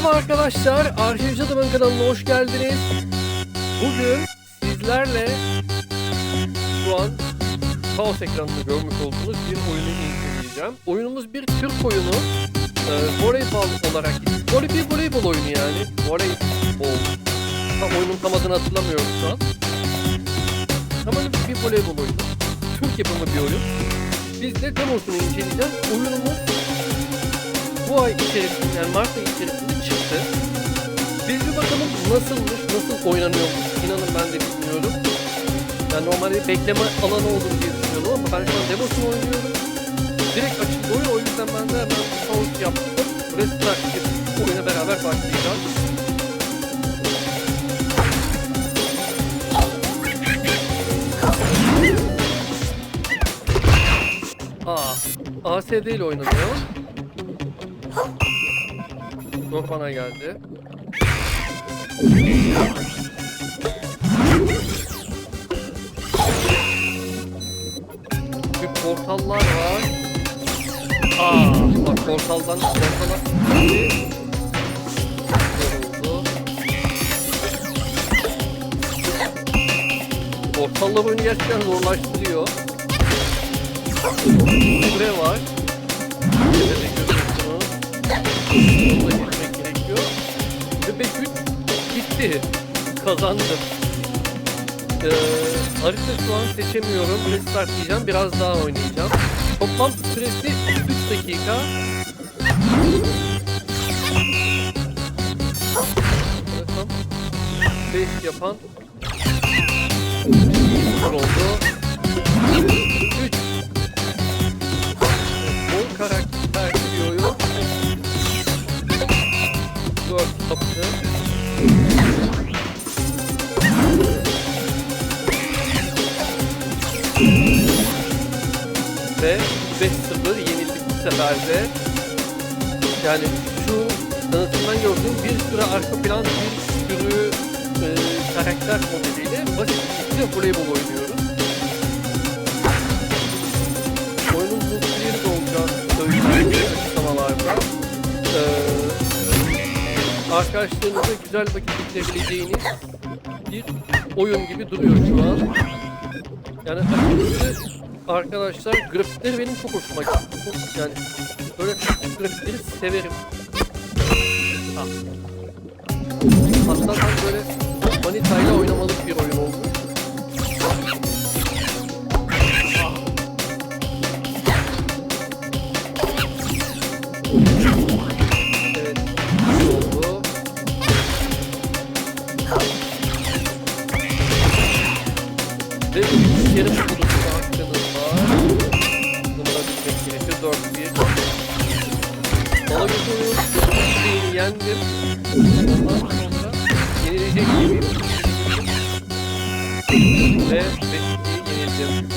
Merhaba arkadaşlar, Arşivci Adam'ın kanalına hoş geldiniz. Bugün sizlerle şu an kaos ekranında görmüş olduğunuz bir oyunu inceleyeceğim. Oyunumuz bir Türk oyunu. Ee, voleybol olarak, voley bir voleybol oyunu yani. Voleybol. Tam oyunun tam adını hatırlamıyorum şu an. Tamamen bir voleybol oyunu. Türk yapımı bir oyun. Biz de demosunu inceleyeceğiz. Oyunumuz bu ay içerisinde yani Mart ayı içerisinde çıktı. Biz bir bakalım nasılmış, nasıl oynanıyormuş. İnanın ben de bilmiyorum. Yani normalde bekleme alanı olur diye düşünüyordum ama ben şu an demosunu oynuyorum. Direkt açık oyun o yüzden ben de hemen pause yaptım. Restart edip oyuna beraber başlayacağız. Aa, ASD ile oynanıyor. Yok bana geldi. Bir portallar var. Aa, bak portaldan portala. Portallar oyunu gerçekten zorlaştırıyor. Süre var. Tepede 5-3 bitti. Kazandım. Ee, harita şu an seçemiyorum. Restart diyeceğim. Biraz daha oynayacağım. Toplam süresi 3 dakika. Rakam 5 yapan 1 oldu. Ve 5-0 yenildik bu sefer de. Yani şu tanıtımdan gördüğüm bir sürü arka plan, bir sürü e, karakter modeliyle basit bir şekilde voleybol oynuyoruz. Oyunun multiplayer'i de olacağını söylediği açıklamalarda. Ee, arkadaşlarınızla güzel vakit geçirebileceğiniz bir oyun gibi duruyor şu an. Yani arkadaşlar grafikleri benim çok hoşuma gitti. Yani böyle grafikleri severim. Ah. Hatta ben böyle manitayla oynamalık bir oyun oldu. Evet, 4-1. Bana götürüyor. Beni yendim. Ondan sonra yenilecek gibiyim. Ve Beşiktaş'ı yenildim.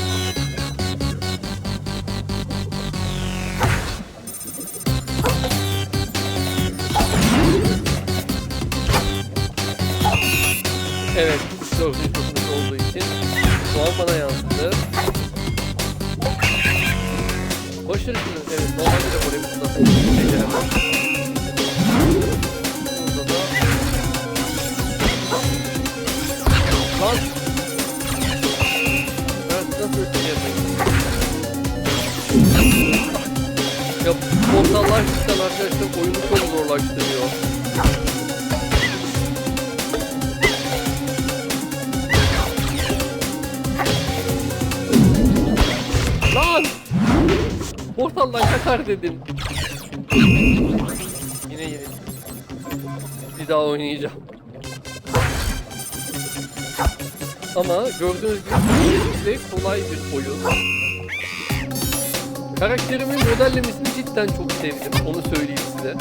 Evet, dördüncü dokunuş olduğu için puan bana yansıdı. Başarısız, evet normalde de voleybolda beceremem. Burada da... Lan! Ben nasıl öteceğim Ya portallar cidden arkadaşlar oyunu çok zorlaştırıyor. Portaldan kaçar dedim. Yine yine. Bir daha oynayacağım. Ama gördüğünüz gibi de kolay bir oyun. Karakterimin modellemesini cidden çok sevdim. Onu söyleyeyim size.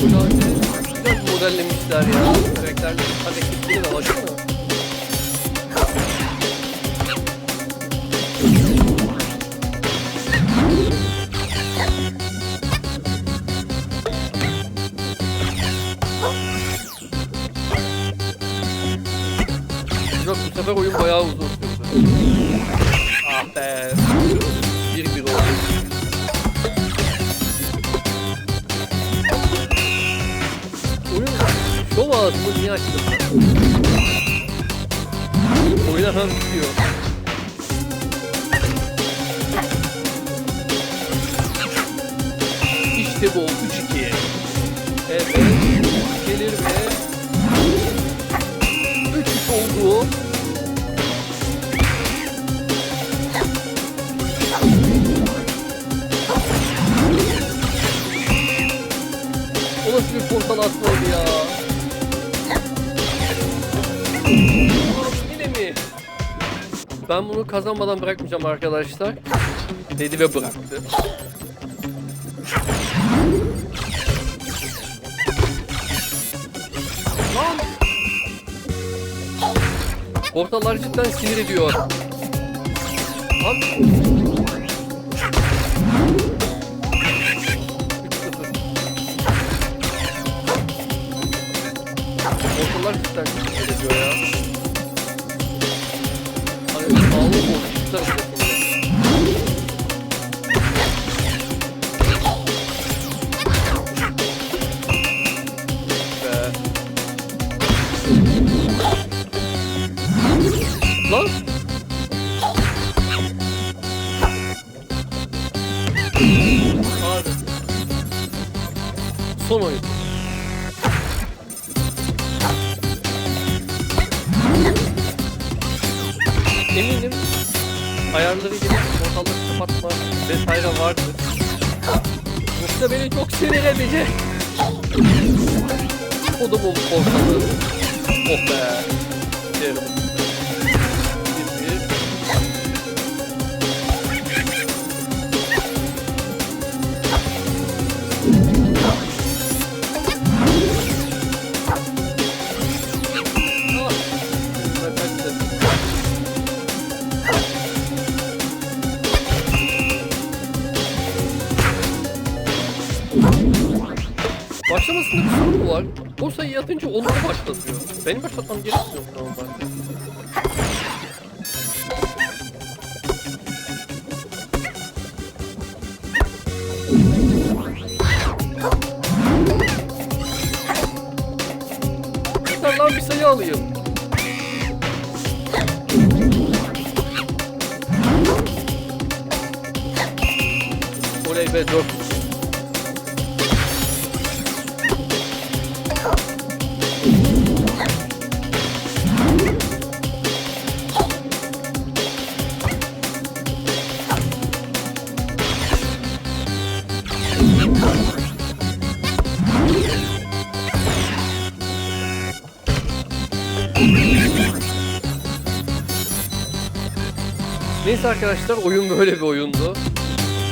Çok güzel, güzel modellemişler ya. Karakterlerin hareketleri de baksana. sefer oyun bayağı uzun sürdü. Ah be. Şov ağzımı niye açtım? Oyun hemen bitiyor. İşte bu 3-2. Evet. Gelir mi? Ben bunu kazanmadan bırakmayacağım arkadaşlar. Dedi ve bıraktı. Lan! Portallar cidden sinir ediyor. Lan! 3-0. Portallar cidden sinir ediyor ya. Hani sağlık Be. Lan! Abi. Son oyun. Eminim ayarları gibi portalları kapatma vesaire vardır. Yoksa beni çok sinir edecek. Kodumun portalı. Oh be. Başlamasında bir sorun var? O sayıyı atınca onları başlatıyor. Benim başlatmam gerekmiyor normalde? Yeter lan bir sayı alayım. Oley be 4. Neyse arkadaşlar oyun böyle bir oyundu.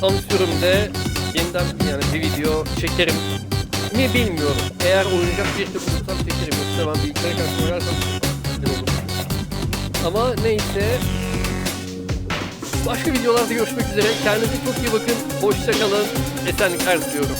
Tam sürümde yeniden yani bir video çekerim mi bilmiyorum. Eğer oynayacak bir de bulursam çekerim. Yoksa ben bilgisayara karşı oynarsam. Ama neyse. Başka videolarda görüşmek üzere. Kendinize çok iyi bakın. Hoşçakalın. Esenlikler diliyorum.